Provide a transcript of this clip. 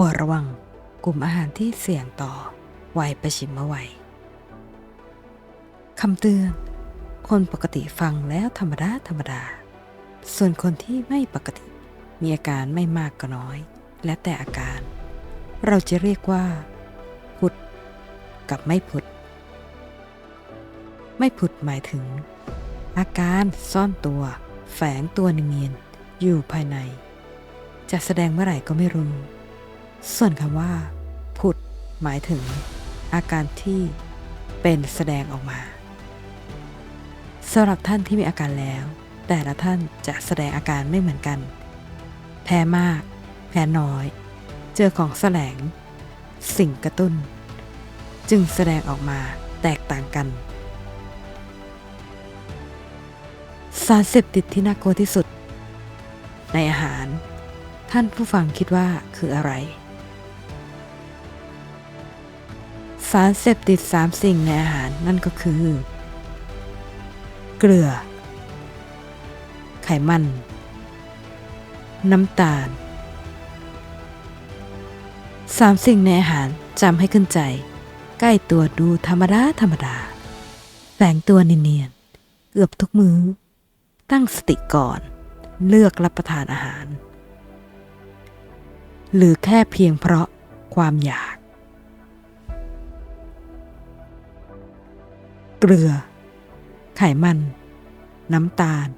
ปวดระวังกลุ่มอาหารที่เสี่ยงต่อวัยประชิมวัยคำเตือน คนปกติฟังแล้วธรรมดาธรรมดา ส่วนคนที่ไม่ปกติมีอาการไม่มากก็น้อย และแต่อาการ เราจะเรียกว่า พุทธกับไม่พุทธไม่พุทธหมายถึง อาการซ่อนตัว แฝงตัวเนียนอยู่ภายใน จะแสดงเมื่อไหร่ก็ไม่รู้ ส่วนคำว่าพุทธหมายถึงอาการที่เป็นแสดงออกมาสำหรับท่านที่มีอาการแล้ว แต่ละท่านจะแสดงอาการไม่เหมือนกัน แพ้มาก แพ้น้อย เจอของแสลง สิ่งกระตุ้น จึงแสดงออกมาแตกต่างกัน สารเสพติดที่น่ากลัวที่สุด ในอาหาร ท่านผู้ฟังคิดว่าคืออะไร สารเสพติดสามสิ่งในอาหารนั่นก็คือ เกลือ ไขมัน น้ำตาลสามสิ่งในอาหารจำให้ขึ้นใจ ใกล้ตัวดูธรรมดาธรรมดาแฝงตัวเนียนๆเกือบทุกมือ้อ ตั้งสติก่อน เลือกรับประทานอาหาร หรือแค่เพียงเพราะความอยาก เกลือ ไขมัน น้ำตาล